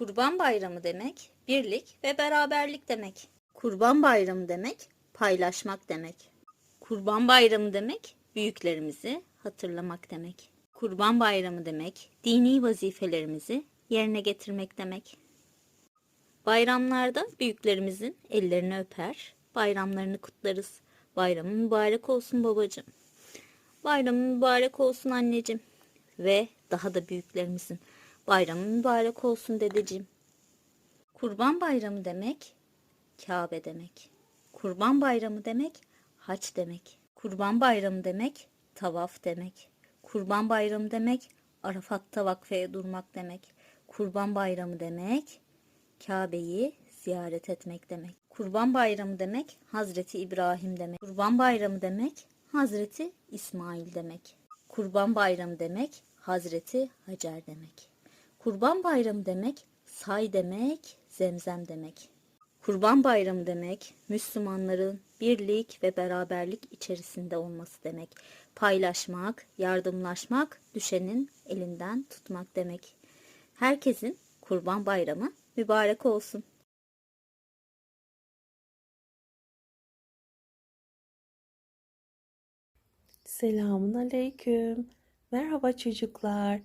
Kurban Bayramı demek birlik ve beraberlik demek. Kurban Bayramı demek paylaşmak demek. Kurban Bayramı demek büyüklerimizi hatırlamak demek. Kurban Bayramı demek dini vazifelerimizi yerine getirmek demek. Bayramlarda büyüklerimizin ellerini öper, bayramlarını kutlarız. Bayramın mübarek olsun babacığım. Bayramın mübarek olsun anneciğim. Ve daha da büyüklerimizin bayramı mübarek olsun dedeciğim. Kurban bayramı demek Kabe demek. Kurban bayramı demek haç demek. Kurban bayramı demek tavaf demek. Kurban bayramı demek Arafat'ta vakfeye durmak demek. Kurban bayramı demek Kabe'yi ziyaret etmek demek. Kurban bayramı demek Hazreti İbrahim demek. Kurban bayramı demek Hazreti İsmail demek. Kurban bayramı demek Hazreti Hacer demek. Kurban bayramı demek say demek, zemzem demek. Kurban bayramı demek Müslümanların birlik ve beraberlik içerisinde olması demek. Paylaşmak, yardımlaşmak, düşenin elinden tutmak demek. Herkesin kurban bayramı mübarek olsun. Selamun aleyküm. Merhaba çocuklar.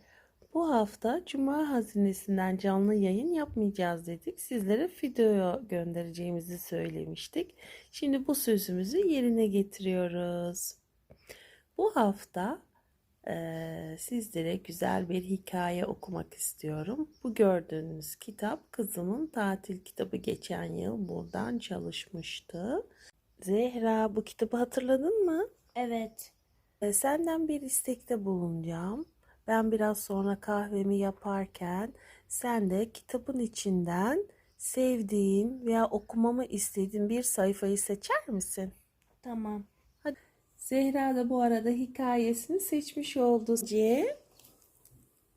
Bu hafta Cuma Hazinesi'nden canlı yayın yapmayacağız dedik. Sizlere video göndereceğimizi söylemiştik. Şimdi bu sözümüzü yerine getiriyoruz. Bu hafta eee, sizlere güzel bir hikaye okumak istiyorum. Bu gördüğünüz kitap kızımın tatil kitabı geçen yıl buradan çalışmıştı. Zehra bu kitabı hatırladın mı? Evet. E, Senden bir istekte bulunacağım. Ben biraz sonra kahvemi yaparken sen de kitabın içinden sevdiğin veya okumamı istediğin bir sayfayı seçer misin? Tamam. Zehra da bu arada hikayesini seçmiş oldu. C.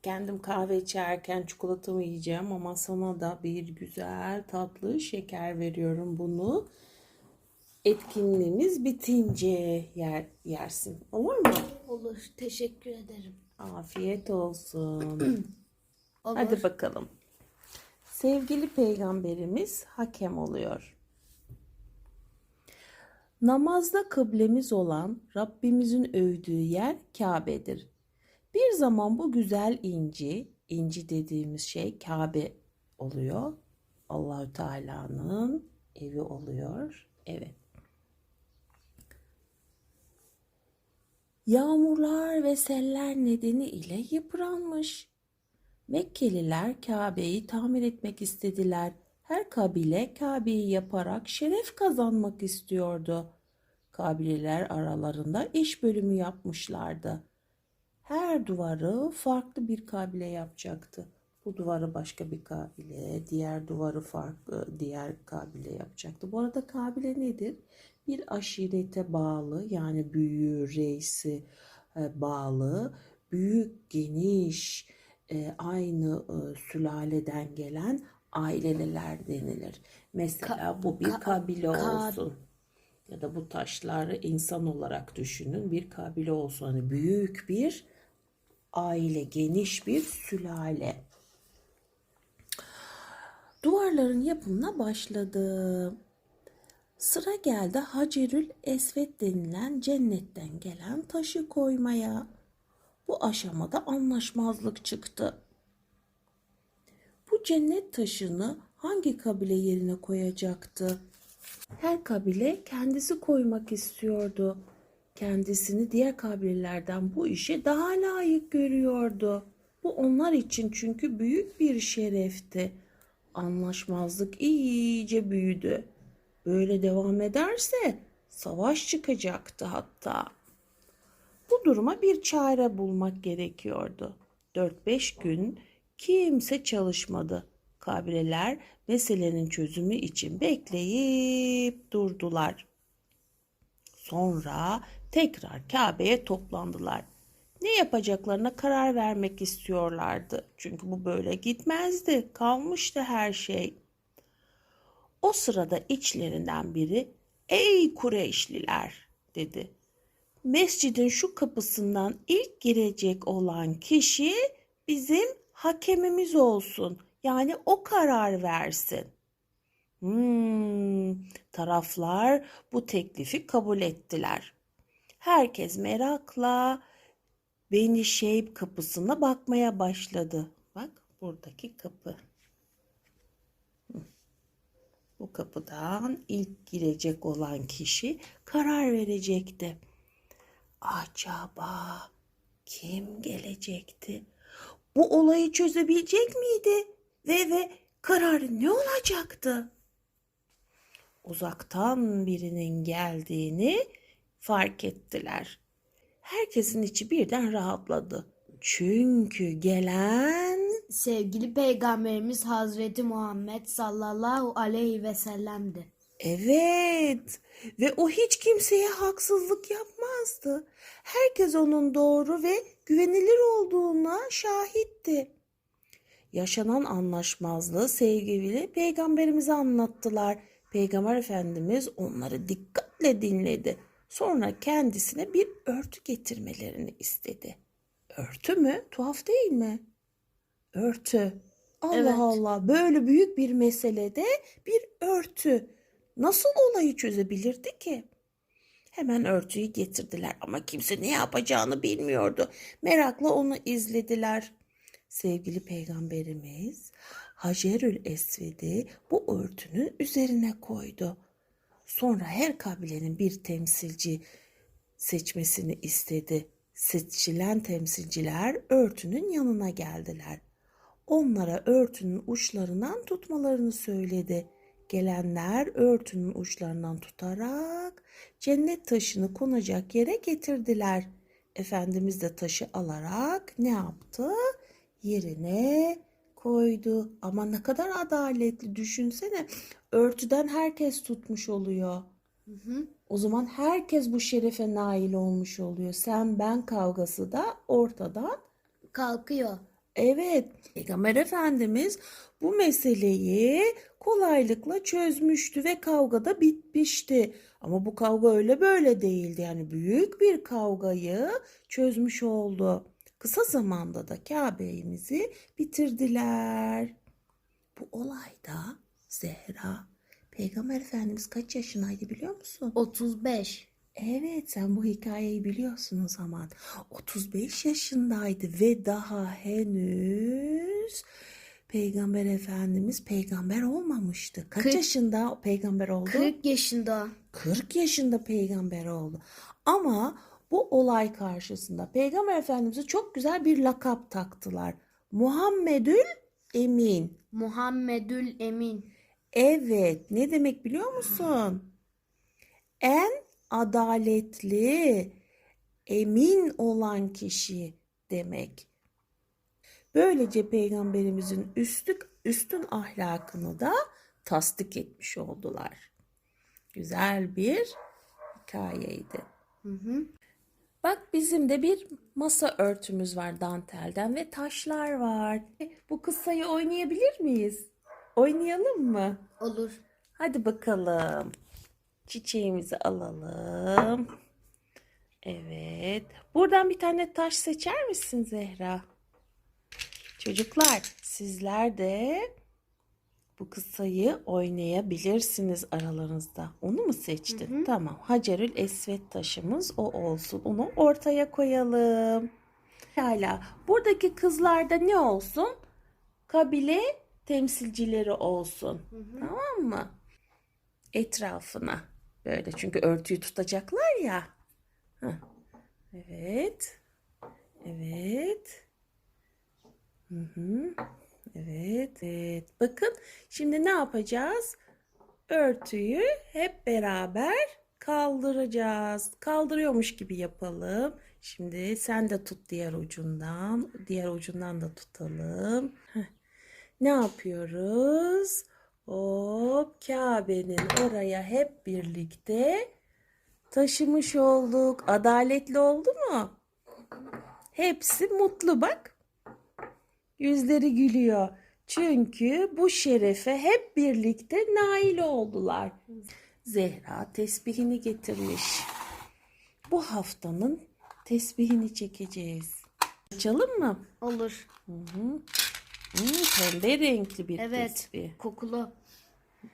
Kendim kahve içerken çikolatamı yiyeceğim ama sana da bir güzel tatlı şeker veriyorum bunu. Etkinliğimiz bitince yer, yersin. Olur mu? Olur. Teşekkür ederim. Afiyet olsun. Olur. Hadi bakalım. Sevgili peygamberimiz hakem oluyor. Namazda kıblemiz olan Rabbimizin övdüğü yer Kabe'dir. Bir zaman bu güzel inci, inci dediğimiz şey Kabe oluyor. Allahü Teala'nın evi oluyor. Evet. Yağmurlar ve seller nedeniyle yıpranmış. Mekkeliler Kabe'yi tamir etmek istediler. Her kabile Kabe'yi yaparak şeref kazanmak istiyordu. Kabileler aralarında iş bölümü yapmışlardı. Her duvarı farklı bir kabile yapacaktı. Bu duvarı başka bir kabile, diğer duvarı farklı diğer kabile yapacaktı. Bu arada kabile nedir? Bir aşirete bağlı yani büyüğü, reisi e, bağlı, büyük, geniş, e, aynı e, sülaleden gelen aileler denilir. Mesela bu bir ka- kabile ka- olsun. Ya da bu taşları insan olarak düşünün. Bir kabile olsun. Hani büyük bir aile, geniş bir sülale. Duvarların yapımına başladı. Sıra geldi Hacerül Esvet denilen cennetten gelen taşı koymaya. Bu aşamada anlaşmazlık çıktı. Bu cennet taşını hangi kabile yerine koyacaktı? Her kabile kendisi koymak istiyordu. Kendisini diğer kabilelerden bu işe daha layık görüyordu. Bu onlar için çünkü büyük bir şerefti. Anlaşmazlık iyice büyüdü. Böyle devam ederse savaş çıkacaktı hatta. Bu duruma bir çare bulmak gerekiyordu. 4-5 gün kimse çalışmadı. Kabileler meselenin çözümü için bekleyip durdular. Sonra tekrar Kabe'ye toplandılar. Ne yapacaklarına karar vermek istiyorlardı. Çünkü bu böyle gitmezdi. Kalmıştı her şey. O sırada içlerinden biri "Ey Kureyşliler!" dedi. Mescidin şu kapısından ilk girecek olan kişi bizim hakemimiz olsun. Yani o karar versin. Hmm, taraflar bu teklifi kabul ettiler. Herkes merakla Beni Şeyb kapısına bakmaya başladı. Bak buradaki kapı. Bu kapıdan ilk girecek olan kişi karar verecekti. Acaba kim gelecekti? Bu olayı çözebilecek miydi? Ve ve kararı ne olacaktı? Uzaktan birinin geldiğini fark ettiler. Herkesin içi birden rahatladı. Çünkü gelen Sevgili Peygamberimiz Hazreti Muhammed sallallahu aleyhi ve sellem'di. Evet ve o hiç kimseye haksızlık yapmazdı. Herkes onun doğru ve güvenilir olduğuna şahitti. Yaşanan anlaşmazlığı sevgili peygamberimize anlattılar. Peygamber Efendimiz onları dikkatle dinledi. Sonra kendisine bir örtü getirmelerini istedi. Örtü mü? Tuhaf değil mi? Örtü. Allah Evet. Allah böyle büyük bir meselede bir örtü. Nasıl olayı çözebilirdi ki? Hemen örtüyü getirdiler ama kimse ne yapacağını bilmiyordu. Merakla onu izlediler. Sevgili peygamberimiz Hacerül Esved'i bu örtünün üzerine koydu. Sonra her kabilenin bir temsilci seçmesini istedi. Seçilen temsilciler örtünün yanına geldiler. Onlara örtünün uçlarından tutmalarını söyledi. Gelenler örtünün uçlarından tutarak cennet taşını konacak yere getirdiler. Efendimiz de taşı alarak ne yaptı? Yerine koydu. Ama ne kadar adaletli düşünsene. Örtüden herkes tutmuş oluyor. O zaman herkes bu şerefe nail olmuş oluyor. Sen ben kavgası da ortadan Kalkıyor. Evet, Peygamber Efendimiz bu meseleyi kolaylıkla çözmüştü ve kavga da bitmişti. Ama bu kavga öyle böyle değildi. Yani büyük bir kavgayı çözmüş oldu. Kısa zamanda da Kabe'mizi bitirdiler. Bu olayda Zehra, Peygamber Efendimiz kaç yaşındaydı biliyor musun? 35. Evet, sen bu hikayeyi biliyorsun o zaman. 35 yaşındaydı ve daha henüz Peygamber Efendimiz peygamber olmamıştı. Kaç Kırk- yaşında peygamber oldu? 40 yaşında. 40 yaşında peygamber oldu. Ama bu olay karşısında Peygamber Efendimiz'e çok güzel bir lakap taktılar. Muhammedül Emin. Muhammedül Emin. Evet, ne demek biliyor musun? En adaletli, emin olan kişi demek. Böylece peygamberimizin üstün, üstün ahlakını da tasdik etmiş oldular. Güzel bir hikayeydi. Hı hı. Bak bizim de bir masa örtümüz var dantelden ve taşlar var. Bu kıssayı oynayabilir miyiz? Oynayalım mı? Olur. Hadi bakalım. Çiçeğimizi alalım. Evet. Buradan bir tane taş seçer misin Zehra? Çocuklar, sizler de bu kıssayı oynayabilirsiniz aralarınızda. Onu mu seçtin? Tamam. Hacerül Esved taşımız o olsun. Onu ortaya koyalım. Hala buradaki kızlarda ne olsun? Kabile temsilcileri olsun. Tamam mı? Etrafına. Böyle çünkü örtüyü tutacaklar ya. Hah. Evet. Evet. Hı hı. Evet. Evet. Bakın şimdi ne yapacağız? Örtüyü hep beraber kaldıracağız. Kaldırıyormuş gibi yapalım. Şimdi sen de tut diğer ucundan. Diğer ucundan da tutalım. Heh. Ne yapıyoruz? Hop Kabe'nin oraya hep birlikte taşımış olduk. Adaletli oldu mu? Hepsi mutlu bak. Yüzleri gülüyor. Çünkü bu şerefe hep birlikte nail oldular. Zehra tesbihini getirmiş. Bu haftanın tesbihini çekeceğiz. Açalım mı? Olur. Hı hı. Hmm, pembe renkli bir Evet. tesbih. Kokulu.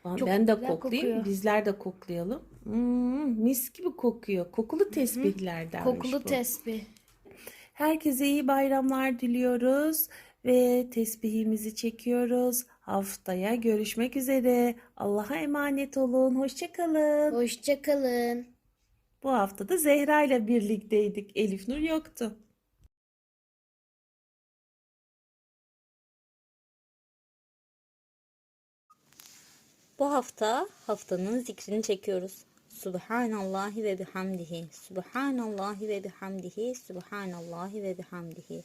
Ben, Çok ben de koklayayım. kokuyor. Bizler de koklayalım. Hmm, mis gibi kokuyor. Kokulu tesbihlerdenmiş Kokulu bu. tesbih. Herkese iyi bayramlar diliyoruz ve tesbihimizi çekiyoruz. Haftaya görüşmek üzere. Allah'a emanet olun. Hoşça kalın. Hoşçakalın. Bu hafta da Zehra ile birlikteydik. Elif Nur yoktu. Bu hafta haftanın zikrini çekiyoruz. Subhanallahi ve bihamdihi. Subhanallahi ve bihamdihi. Subhanallahi ve bihamdihi.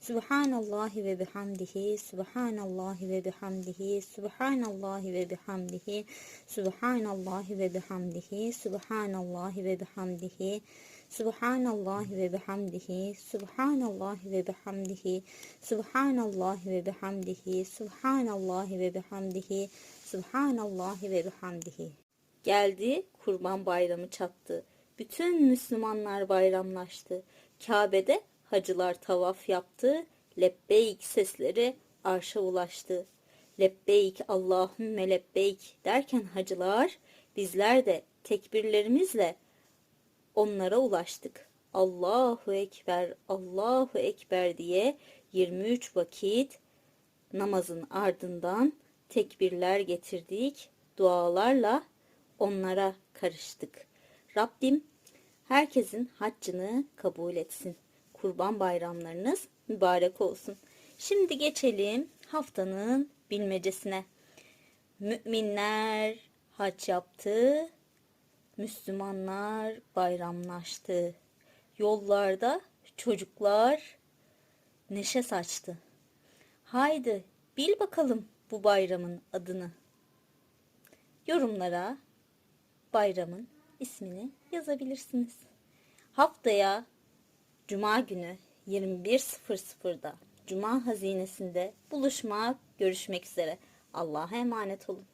Subhanallahi ve bihamdihi. Subhanallahi ve bihamdihi. Subhanallahi ve bihamdihi. Subhanallahi ve bihamdihi. Subhanallahi ve bihamdihi. Subhanallahi ve bihamdihi. Subhanallahi ve bihamdihi. Subhanallahi ve bihamdihi. Subhanallahi ve bihamdihi. Subhanallahi ve bihamdihi. Geldi, kurban bayramı çattı. Bütün Müslümanlar bayramlaştı. Kabe'de hacılar tavaf yaptı. Lebbeyk sesleri arşa ulaştı. Lebbeyk Allahümme lebbeyk derken hacılar bizler de tekbirlerimizle onlara ulaştık. Allahu Ekber, Allahu Ekber diye 23 vakit namazın ardından tekbirler getirdik. Dualarla onlara karıştık. Rabbim herkesin haccını kabul etsin. Kurban bayramlarınız mübarek olsun. Şimdi geçelim haftanın bilmecesine. Müminler hac yaptı, Müslümanlar bayramlaştı. Yollarda çocuklar neşe saçtı. Haydi bil bakalım bu bayramın adını. Yorumlara bayramın ismini yazabilirsiniz. Haftaya Cuma günü 21.00'da Cuma hazinesinde buluşmak, görüşmek üzere. Allah'a emanet olun.